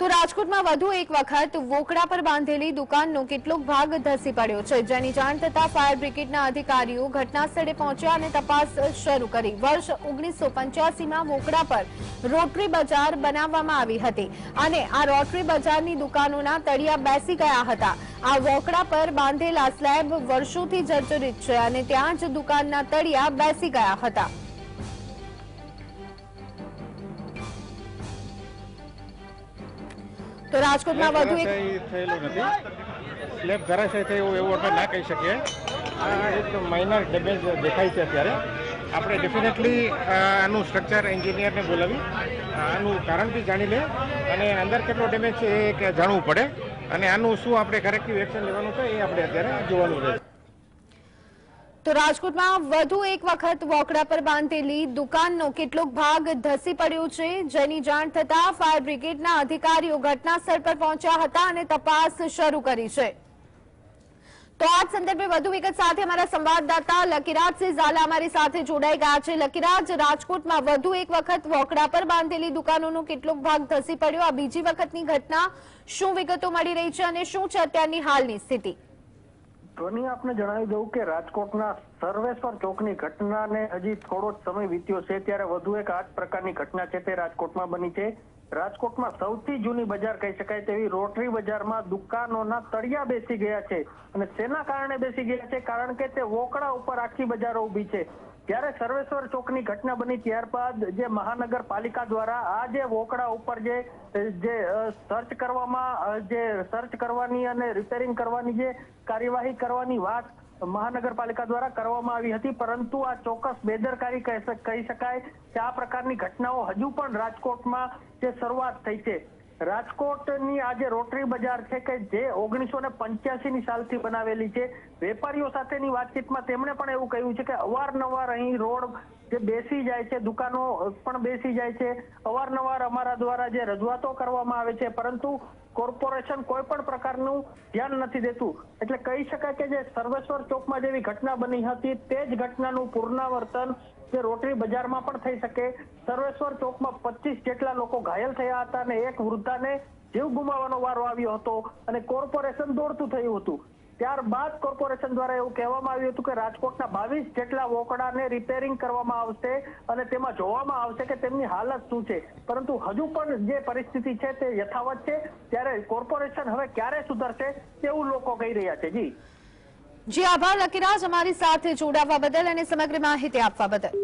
તો રાજકોટમાં વધુ એક વખત વોકડા પર બાંધેલી દુકાનનો કેટલોક ભાગ ધસી પડ્યો છે. જેની જાણ થતા ફાયર બ્રિગેડના અધિકારીઓ ઘટનાસ્થળે પહોંચ્યા અને તપાસ શરૂ કરી. વર્ષ ઓગણીસો પંચ્યાસીમાં વોકડા પર રોટરી બજાર બનાવવામાં આવી હતી અને આ રોટરી બજારની દુકાનોના તળિયા બેસી ગયા હતા. આ વોકડા પર બાંધેલા સ્લેબ વર્ષોથી જર્જરિત છે અને ત્યાં જ દુકાનના તળિયા બેસી ગયા હતા. તો રાજકોટમાં વધુ એક થયેલું નથી. સ્લેબ ધરાશય થયું એવું આપણે ના કહી શકીએ. આ એક માઇનર ડેમેજ દેખાય છે અત્યારે. આપણે ડેફિનેટલી આનું સ્ટ્રક્ચર એન્જિનિયરને બોલાવી. આનું કારણ બી જાણી લે. અને અંદર કેટલો ડેમેજ છે એ જાણવું પડે. અને આનું શું આપણે કરેક્ટિવ એક્શન લેવાનું છે એ આપણે અત્યારે જોવાનું રહેશે. તો રાજકોટમાં વધુ એક વખત વોકડા પર બાંધેલી દુકાનનો કેટલોક ભાગ ધસી પડ્યો છે. જેની જાણ થતા ફાયર બ્રિગેડના અધિકારીઓ ઘટના સ્થળ પર પહોંચ્યા હતા અને તપાસ શરૂ કરી છે. તો આ સંદર્ભે વધુ વિગત સાથે અમારા સંવાદદાતા લકીરાજસિંહ ઝાલા અમારી સાથે જોડાઈ ગયા છે. લકીરાજ, રાજકોટમાં વધુ એક વખત વોકડા પર બાંધેલી દુકાનોનો કેટલોક ભાગ ધસી પડ્યો. આ બીજી વખતની ઘટના શું વિગતો મળી રહી છે અને શું છે અત્યારની હાલની સ્થિતિ? ધ્વની આપને જણાવી દઉં કે રાજકોટના સર્વેશ્વર ચોકની ઘટનાને હજી થોડો સમય વીત્યો છે, ત્યારે વધુ એક આ પ્રકારની ઘટના છે તે રાજકોટમાં બની છે. રાજકોટમાં સૌથી જૂની બજાર કહી શકાય તેવી રોટરી બજારમાં દુકાનોના તળિયા બેસી ગયા છે. અને તેના કારણે બેસી ગયા છે? કારણ કે તે વોકડા ઉપર આખી બજારો ઊભી છે. ત્યારે સર્વેશ્વર ચોકની ઘટના બની ત્યારબાદ જે મહાનગરપાલિકા દ્વારા આ જે વોકડા ઉપર જે જે સર્ચ કરવામાં જે સર્ચ કરવાની અને રિપેરિંગ કરવાની જે કાર્યવાહી કરવાની વાત મહાનગરપાલિકા દ્વારા કરવામાં આવી હતી, પરંતુ આ ચોક્કસ બેદરકારી કહી શક- કહી શકાય કે આ પ્રકારની ઘટનાઓ હજુ પણ રાજકોટમાં જે શરૂઆત થઈ છે. રાજકોટની આ રોટરી બજાર છે કે જે ઓગણીસો ને પંચ્યાસી ની સાલથી બનાવેલી છે. વેપારીઓ સાથેની વાતચીતમાં તેમણે પણ એવું કહ્યું છે કે અવારનવાર અહીં રોડ જે બેસી જાય છે, દુકાનો પણ બેસી જાય છે. અવારનવાર અમારા દ્વારા જે રજૂઆતો કરવામાં આવે છે, પરંતુ કોર્પોરેશન કોઈ પણ પ્રકારનું ધ્યાન નથી દેતું. એટલે કહી શકાય કે જે સર્વેશ્વર ચોકમાં જેવી ઘટના બની હતી, તે જ ઘટનાનું પુનરાવર્તન જે રોટરી બજારમાં પણ થઈ શકે. સર્વેશ્વર ચોકમાં પચીસ જેટલા લોકો ઘાયલ થયા હતા અને એક વૃદ્ધાને જીવ ગુમાવવાનો વારો આવ્યો હતો અને કોર્પોરેશન દોડતું થયું હતું. ત્યારબાદ કોર્પોરેશન દ્વારા એવું કહેવામાં આવ્યું હતું કે રાજકોટના બાવીસ જેટલા વોકડાને રિપેરિંગ કરવામાં આવશે અને તેમાં જોવામાં આવશે કે તેમની હાલત શું છે. પરંતુ હજુ પણ જે પરિસ્થિતિ છે તે યથાવત છે. ત્યારે કોર્પોરેશન હવે ક્યારે સુધરશે તેવું લોકો કહી રહ્યા છે. જી. જી, આભાર લકીરાજ અમારી સાથે જોડાવા બદલ અને સમગ્ર માહિતી આપવા બદલ.